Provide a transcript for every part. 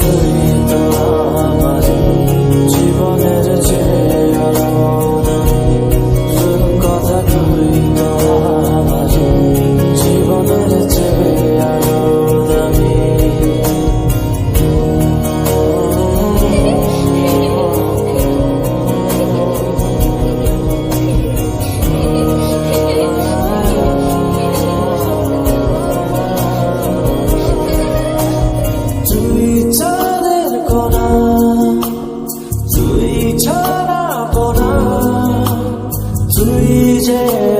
তুই তো আমার জীবনের চেয়ে DJ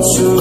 to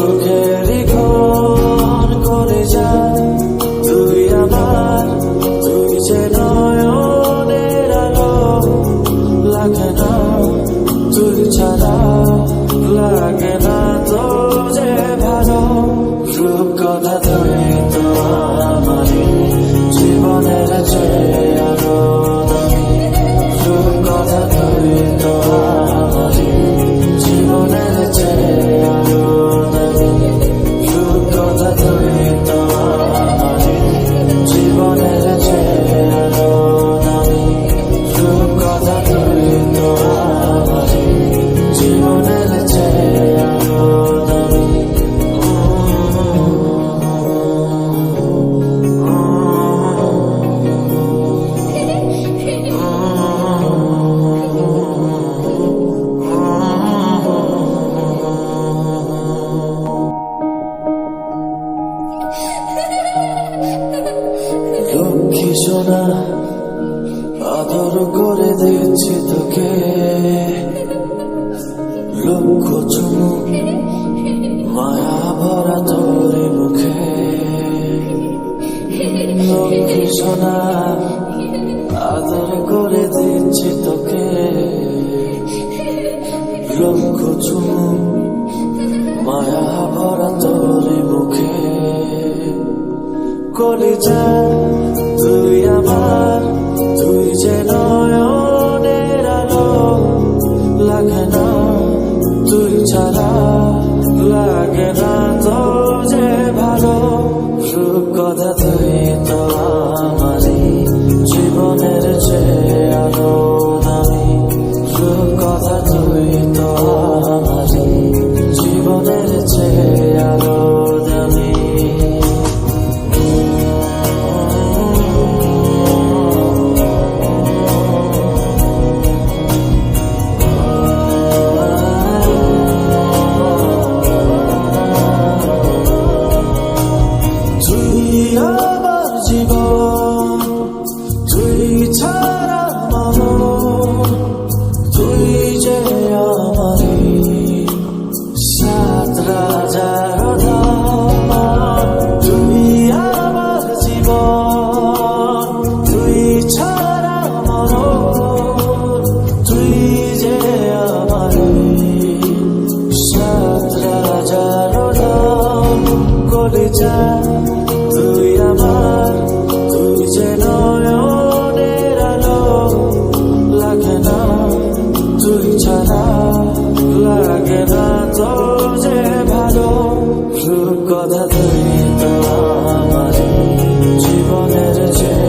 মায়া ভরা তোর মুখে কলিজা না তোর যে ভালো কথা তুই তো আমার জীবনের যে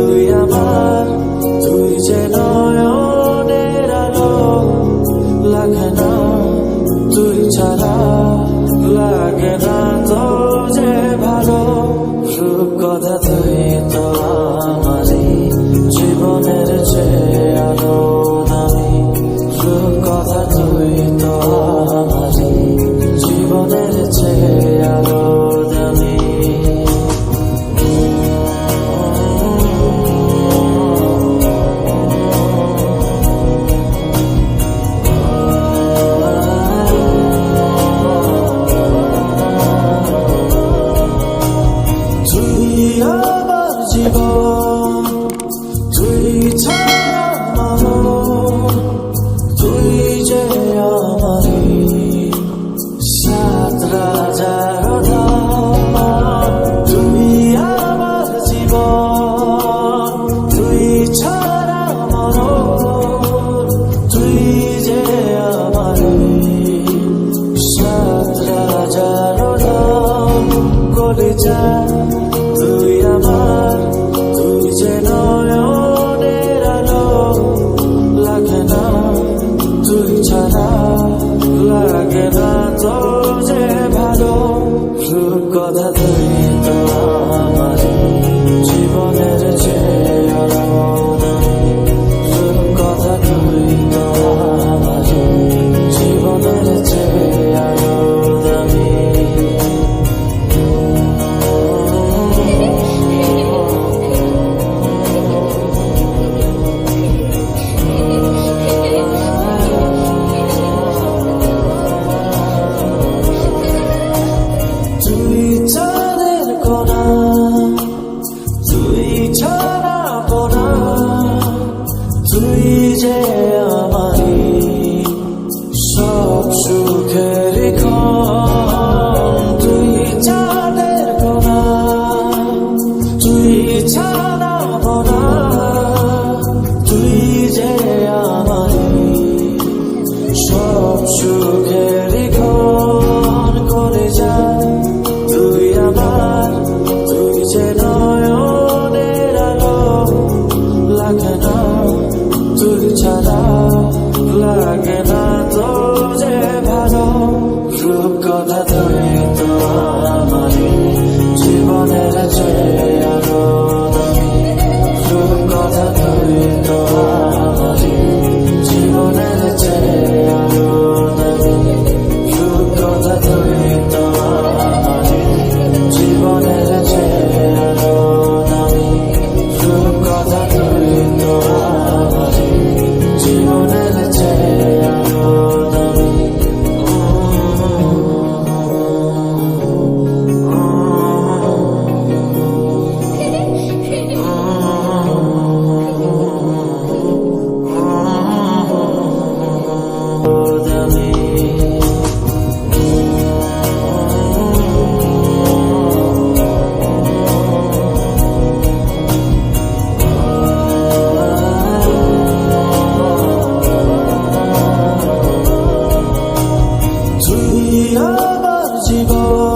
তুই আমার ভালো রূপ কথা তুমি তো আমার জীবনের চেয়ে আরও রূপ কথা তুমি তো জীবন